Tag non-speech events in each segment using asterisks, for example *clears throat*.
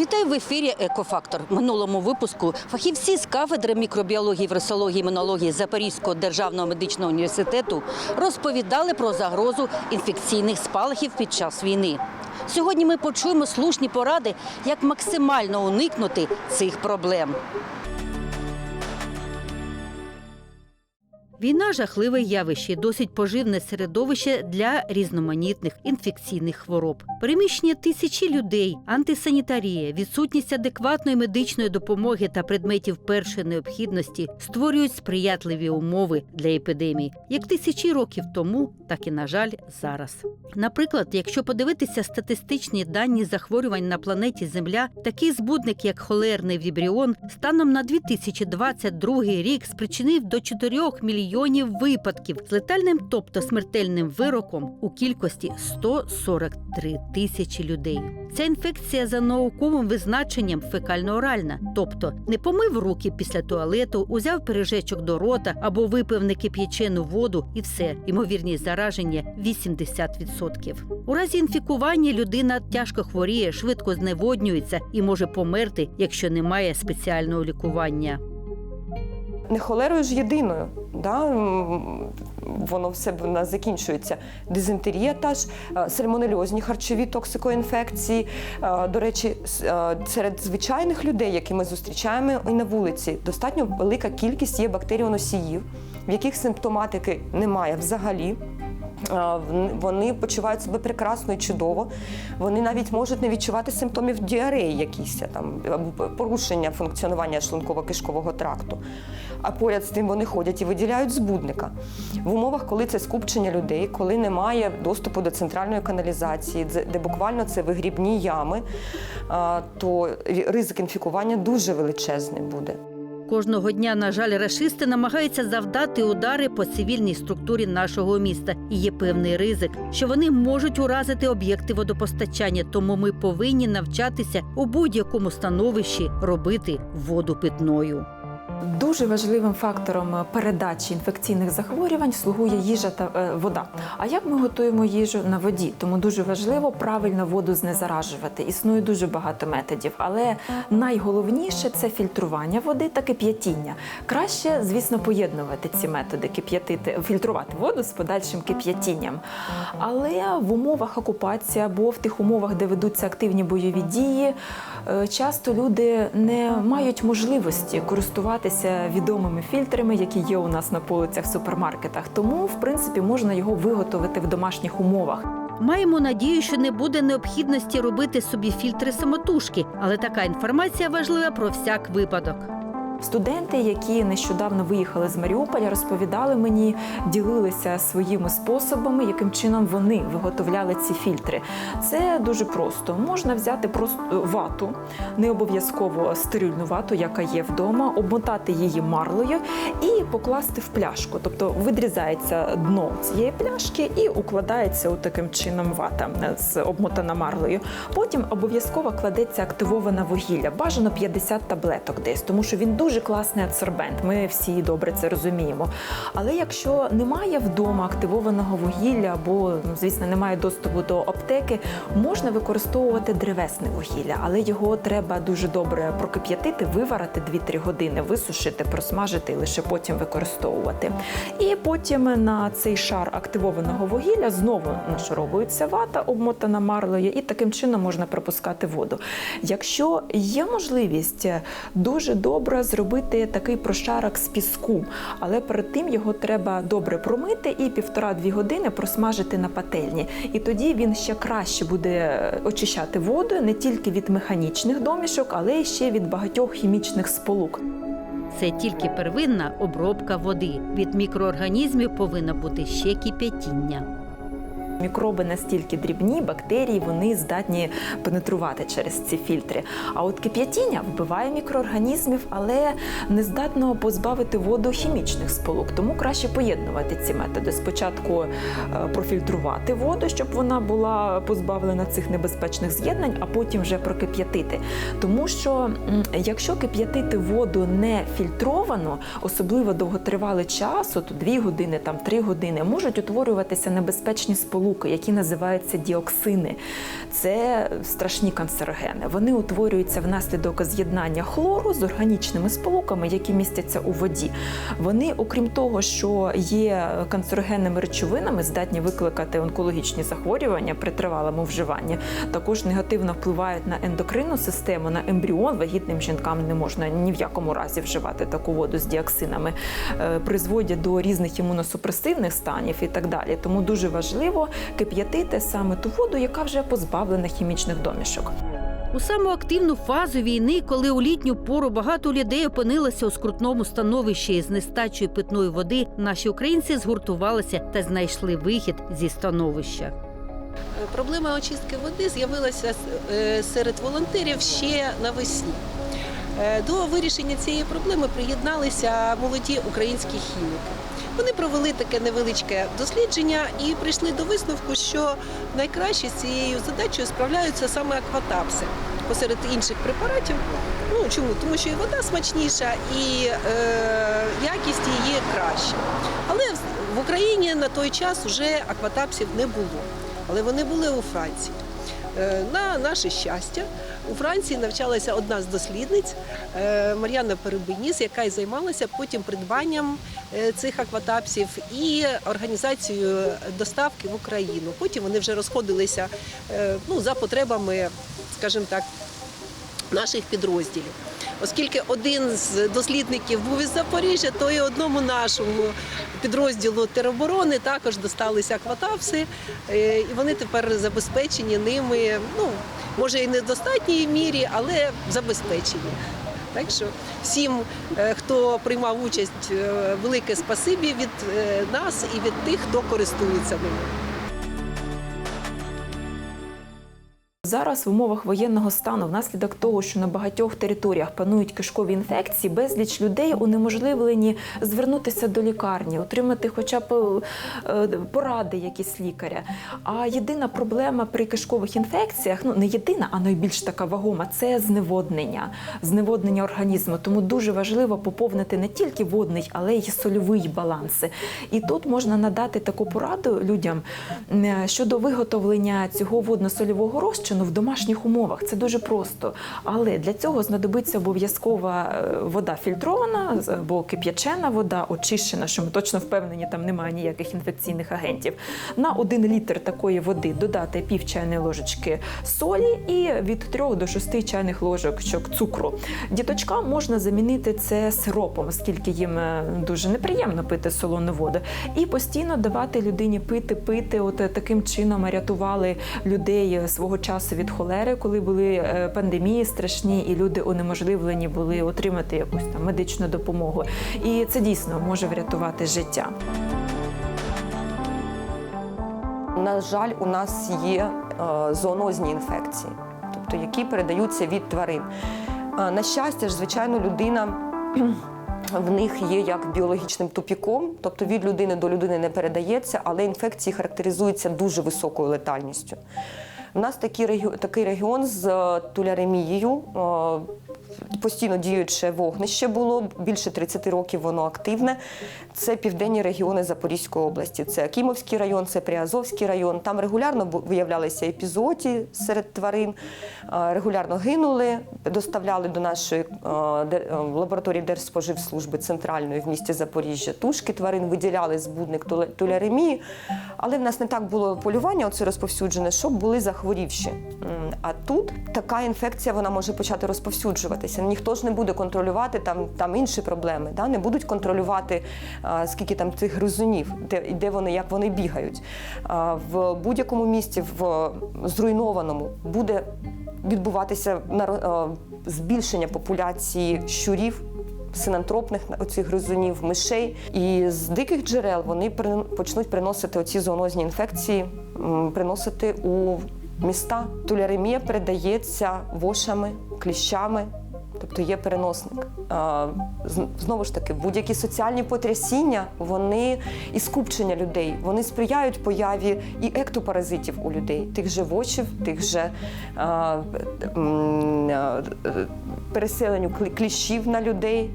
Вітаю в ефірі Екофактор. Минулому випуску фахівці з кафедри мікробіології, вірусології, імунології Запорізького державного медичного університету розповідали про загрозу інфекційних спалахів під час війни. Сьогодні ми почуємо слушні поради, як максимально уникнути цих проблем. Війна жахливе явище, досить поживне середовище для різноманітних інфекційних хвороб. Переміщення тисячі людей, антисанітарія, відсутність адекватної медичної допомоги та предметів першої необхідності створюють сприятливі умови для епідемій, як тисячі років тому, так і на жаль, зараз. Наприклад, якщо подивитися статистичні дані захворювань на планеті Земля, такий збудник, як холерний вібріон, станом на 2022 рік спричинив до 4 мільйонів випадків з летальним, тобто смертельним вироком у кількості 143 тисячі людей. Ця інфекція за науковим визначенням фекально-оральна, тобто не помив руки після туалету, узяв пиріжечок до рота або випив некип'ячену воду, і все. Ймовірність зараження 80%. У разі інфікування людина тяжко хворіє, швидко зневоднюється і може померти, якщо немає спеціального лікування. Не холерою ж єдиною. Да? Воно все в нас закінчується. Дизентерія та ж, е, сальмонельозні харчові токсикоінфекції. Е, До речі, е, серед звичайних людей, які ми зустрічаємо і на вулиці, достатньо велика кількість є бактеріоносіїв, в яких симптоматики немає взагалі. Вони почувають себе прекрасно і чудово. Вони навіть можуть не відчувати симптомів діареї, якісь там порушення функціонування шлунково-кишкового тракту. А поряд з тим вони ходять і виділяють збудника. В умовах, коли це скупчення людей, коли немає доступу до центральної каналізації, де буквально це вигрібні ями, то ризик інфікування дуже величезний буде. Кожного дня, на жаль, рашисти намагаються завдати удари по цивільній структурі нашого міста. І є певний ризик, що вони можуть уразити об'єкти водопостачання. Тому ми повинні навчатися у будь-якому становищі робити воду питною. Дуже важливим фактором передачі інфекційних захворювань слугує їжа та е, вода. А як ми готуємо їжу на воді? Тому дуже важливо правильно воду знезаражувати. Існує дуже багато методів, але найголовніше це фільтрування води та кип'ятіння. Краще, звісно, поєднувати ці методи, кип'ятити, фільтрувати воду з подальшим кип'ятінням. Але в умовах окупації або в тих умовах, де ведуться активні бойові дії, е, часто люди не мають можливості користуватися відомими фільтрами, які є у нас на полицях в супермаркетах. Тому, в принципі, можна його виготовити в домашніх умовах. Маємо надію, що не буде необхідності робити собі фільтри самотужки, але така інформація важлива про всяк випадок. Студенти, які нещодавно виїхали з Маріуполя, розповідали мені, ділилися своїми способами, яким чином вони виготовляли ці фільтри. Це дуже просто. Можна взяти просто вату, не обов'язково стерильну вату, яка є вдома, обмотати її марлею і покласти в пляшку. Тобто відрізається дно цієї пляшки і укладається от таким чином вата е, з обмотана марлею. Потім обов'язково кладеться активоване вугілля, бажано 50 таблеток десь, тому що він дуже класний адсорбент. Ми всі добре це розуміємо. Але якщо немає вдома активованого вугілля, або ну, звісно немає доступу до аптеки, можна використовувати древесне вугілля, але його треба дуже добре прокип'ятити, виварити 2-3 години, висушити, просмажити і лише потім використовувати. І потім на цей шар активованого вугілля знову нашаровується вата, обмотана марлею, і таким чином можна пропускати воду. Якщо є можливість дуже добре зробити такий прошарок з піску, але перед тим його треба добре промити і півтора-дві години просмажити на пательні. І тоді він ще краще буде очищати воду не тільки від механічних домішок, але й ще від багатьох хімічних сполук. Це тільки первинна обробка води. Від мікроорганізмів повинно бути ще кип'ятіння. Мікроби настільки дрібні, бактерії вони здатні пенетрувати через ці фільтри. А от кип'ятіння вбиває мікроорганізмів, але не здатно позбавити воду хімічних сполук. Тому краще поєднувати ці методи. Спочатку е, профільтрувати воду, щоб вона була позбавлена цих небезпечних з'єднань, а потім вже прокип'ятити. Тому що якщо кип'ятити воду не фільтровано, особливо довготривалий час, от 2 години, там 3 години, можуть утворюватися небезпечні сполуки, які називаються діоксини. Це страшні канцерогени. Вони утворюються внаслідок з'єднання хлору з органічними сполуками, які містяться у воді. Вони, окрім того, що є канцерогенними речовинами, здатні викликати онкологічні захворювання при тривалому вживанні, також негативно впливають на ендокринну систему, на ембріон. Вагітним жінкам не можна ні в якому разі вживати таку воду з діоксинами, Е, призводять до різних імуносупресивних станів і так далі. Тому дуже важливо кип'ятити саме ту воду, яка вже позбавлена хімічних домішок. У саму активну фазу війни, коли у літню пору багато людей опинилося у скрутному становищі із нестачою питної води, наші українці згуртувалися та знайшли вихід зі становища. Проблема очистки води з'явилася е, серед волонтерів ще навесні. Е, До вирішення цієї проблеми приєдналися молоді українські хіміки. Вони провели таке невеличке дослідження і прийшли до висновку, що найкраще з цією задачею справляються саме акватапси посеред інших препаратів. Ну чому? Тому що і вода смачніша, і е, якість її краща. Але в Україні на той час вже акватапсів не було, але вони були у Франції. Е, На наше щастя, у Франції навчалася одна з дослідниць е, Мар'яна Перебиніс, яка й займалася потім придбанням е, цих акватапсів і організацією доставки в Україну. Потім вони вже розходилися ну, за потребами, скажімо так, наших підрозділів. Оскільки один з дослідників був із Запоріжжя, то і одному нашому підрозділу тероборони також досталися акватапси, е, і вони тепер забезпечені ними. Ну може і не в достатній мірі, але забезпечені. Так що всім, е, хто приймав участь, е, велике спасибі від нас і від тих, хто користується ними. Зараз в умовах воєнного стану, внаслідок того, що на багатьох територіях панують кишкові інфекції, безліч людей унеможливлені звернутися до лікарні, отримати хоча б е, поради якісь лікаря. А єдина проблема при кишкових інфекціях, ну не єдина, а найбільш така вагома, це зневоднення, зневоднення організму. Тому дуже важливо поповнити не тільки водний, але й сольовий баланси. І тут можна надати таку пораду людям е, щодо виготовлення цього водно-сольового розчину в домашніх умовах. Це дуже просто. Але для цього знадобиться обов'язкова е, вода фільтрована або кип'ячена вода, очищена, що ми точно впевнені, там немає ніяких інфекційних агентів. На один літр такої води додати пів чайної ложечки солі і від 3 до 6 чайних ложок цукру. Діточкам можна замінити це сиропом, оскільки їм е, дуже неприємно пити солону воду. І постійно давати людині пити, пити. От е, таким чином рятували людей свого часу від холери, коли були е, пандемії страшні, і люди унеможливлені були отримати якусь там медичну допомогу. І це дійсно може врятувати життя. На жаль, у нас є е, зоонозні інфекції, тобто які передаються від тварин. Е, На щастя ж, звичайно, людина. *clears throat* В них є як біологічним тупіком, тобто від людини до людини не передається, але інфекції характеризуються дуже високою летальністю. У нас такий регіон, такий регіон з е, туляремією. е, Постійно діюче вогнище було більше 30 років. Воно активне. Це південні регіони Запорізької області. Це Кімовський район, це Приазовський район. Там регулярно виявлялися епізоді серед тварин, е, регулярно гинули, доставляли до нашої лабораторії Держспоживслужби центральної в місті Запоріжжя. Тушки тварин виділяли збудник туля- туляремії, але в нас не так було полювання, оце розповсюджене, щоб були захворівші. А тут така інфекція вона може почати розповсюджуватися. Ніхто ж не буде контролювати там, там інші проблеми. Да? Не будуть контролювати, а, скільки там цих гризунів, де, де вони, як вони бігають. А, в будь-якому місті, в зруйнованому, буде відбуватися е, збільшення популяції щурів. Синантропних оцих гризунів, мишей, і з диких джерел вони почнуть приносити оці зоонозні інфекції приносити у міста. Туляремія передається вошами, кліщами, тобто є переносник. Знову ж таки, будь-які соціальні потрясіння, вони і скупчення людей, вони сприяють появі і ектопаразитів у людей, тих же вошів, тих же переселенню кліщів на людей.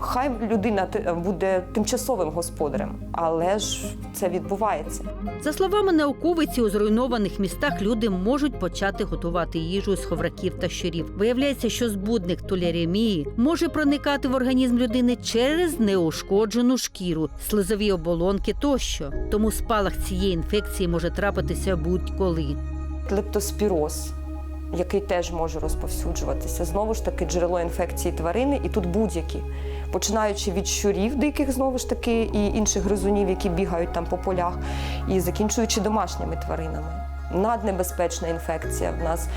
Хай людина те- буде тимчасовим господарем, але ж це відбувається. За словами науковиці, у зруйнованих містах люди можуть почати готувати їжу з ховраків та щурів. Виявляється, що збудник толяріемії може проникати в організм людини через неушкоджену шкіру, слизові оболонки тощо. Тому спалах цієї інфекції може трапитися будь-коли. Лептоспіроз, який теж може розповсюджуватися. Знову ж таки, джерело інфекції тварини, і тут будь-які. Починаючи від щурів диких, знову ж таки, і інших гризунів, які бігають там по полях, і закінчуючи домашніми тваринами. Наднебезпечна інфекція в нас,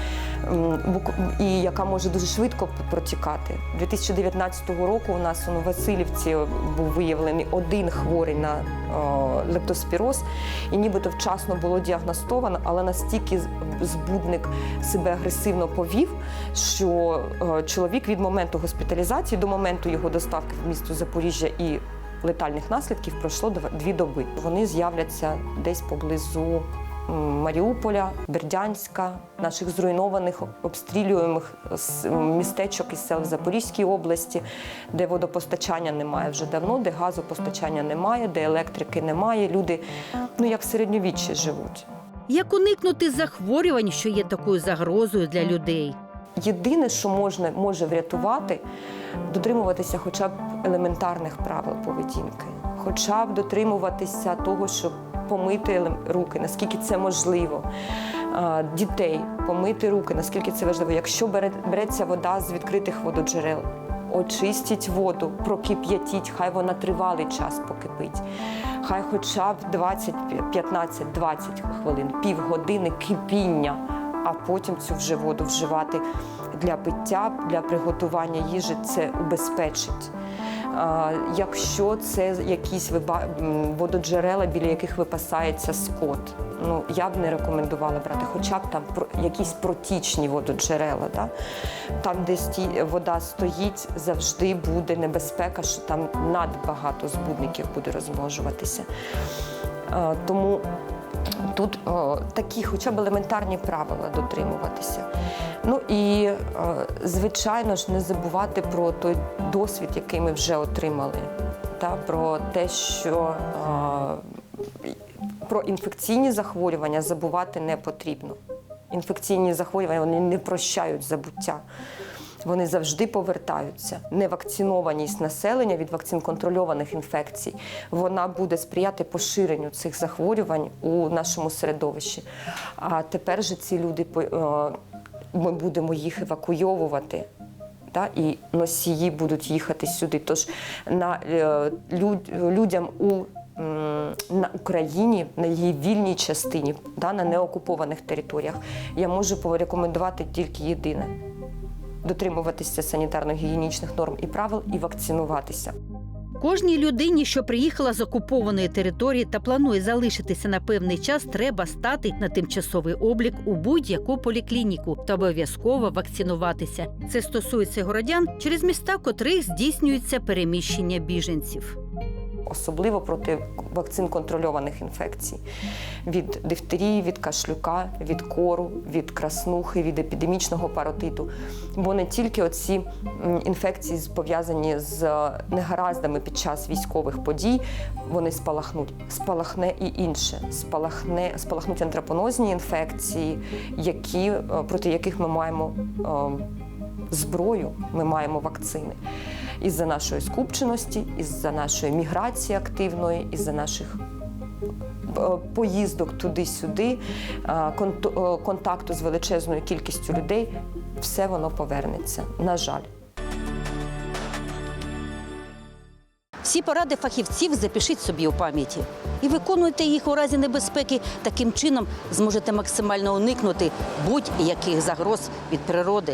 і яка може дуже швидко протікати. 2019 року у нас у Васильівці був виявлений один хворий на лептоспіроз, і нібито вчасно було діагностовано, але настільки збудник себе агресивно повів, що чоловік від моменту госпіталізації до моменту його доставки в місто Запоріжжя і летальних наслідків пройшло дв- дві доби. Вони з'являться десь поблизу Маріуполя, Бердянська, наших зруйнованих обстрілюємих містечок із сел в Запорізькій області, де водопостачання немає вже давно, де газопостачання немає, де електрики немає. Люди ну як в середньовіччі живуть. Як уникнути захворювань, що є такою загрозою для людей? Єдине, що можна може врятувати, дотримуватися хоча б елементарних правил поведінки, хоча б дотримуватися того, щоб помити руки, наскільки це можливо. Дітей помити руки, наскільки це важливо. Якщо бере- береться вода з відкритих вододжерел, очистіть воду, прокип'ятіть, хай вона тривалий час покипить. Хай хоча б 20, 15, 20 хвилин, півгодини кипіння а потім цю вже воду вживати для пиття, для приготування їжі це убезпечить. Якщо це якісь вододжерела, біля яких випасається скот, ну я б не рекомендувала брати, хоча б там якісь протічні вододжерела. Да? Там, де вода стоїть, завжди буде небезпека, що там надбагато збудників буде розмножуватися. Тому Тут о, такі, хоча б елементарні правила дотримуватися. Ну і е, звичайно ж не забувати про той досвід, який ми вже отримали, та про те, що е, про інфекційні захворювання забувати не потрібно. Інфекційні захворювання вони не прощають забуття. Вони завжди повертаються. Невакцинованість населення від вакцин контрольованих інфекцій вона буде сприяти поширенню цих захворювань у нашому середовищі. А тепер же ці люди е, ми будемо їх евакуйовувати. Та, і носії будуть їхати сюди. Тож на е, люд- людям у на Україні, на її вільній частині, да, на неокупованих територіях, я можу порекомендувати тільки єдине дотримуватися санітарно-гігієнічних норм і правил і вакцинуватися. Кожній людині, що приїхала з окупованої території та планує залишитися на певний час, треба стати на тимчасовий облік у будь-яку поліклініку та обов'язково вакцинуватися. Це стосується городян через міста, котрих здійснюється переміщення біженців. Особливо проти вакцин контрольованих інфекцій від дифтерії, від кашлюка, від кору, від краснухи, від епідемічного паротиту. Бо не тільки оці інфекції пов'язані з негараздами під час військових подій, вони спалахнуть. Спалахне і інше. Спалахне, спалахнуть антрапонозні інфекції, які, е, проти яких ми маємо е, зброю, ми маємо вакцини. Із-за нашої скупченості, із-за нашої міграції активної, із-за наших е, поїздок туди-сюди, е, е, контакту з величезною кількістю людей, все воно повернеться. На жаль. Всі поради фахівців запишіть собі у пам'яті і виконуйте їх у разі небезпеки. Таким чином зможете максимально уникнути будь-яких загроз від природи.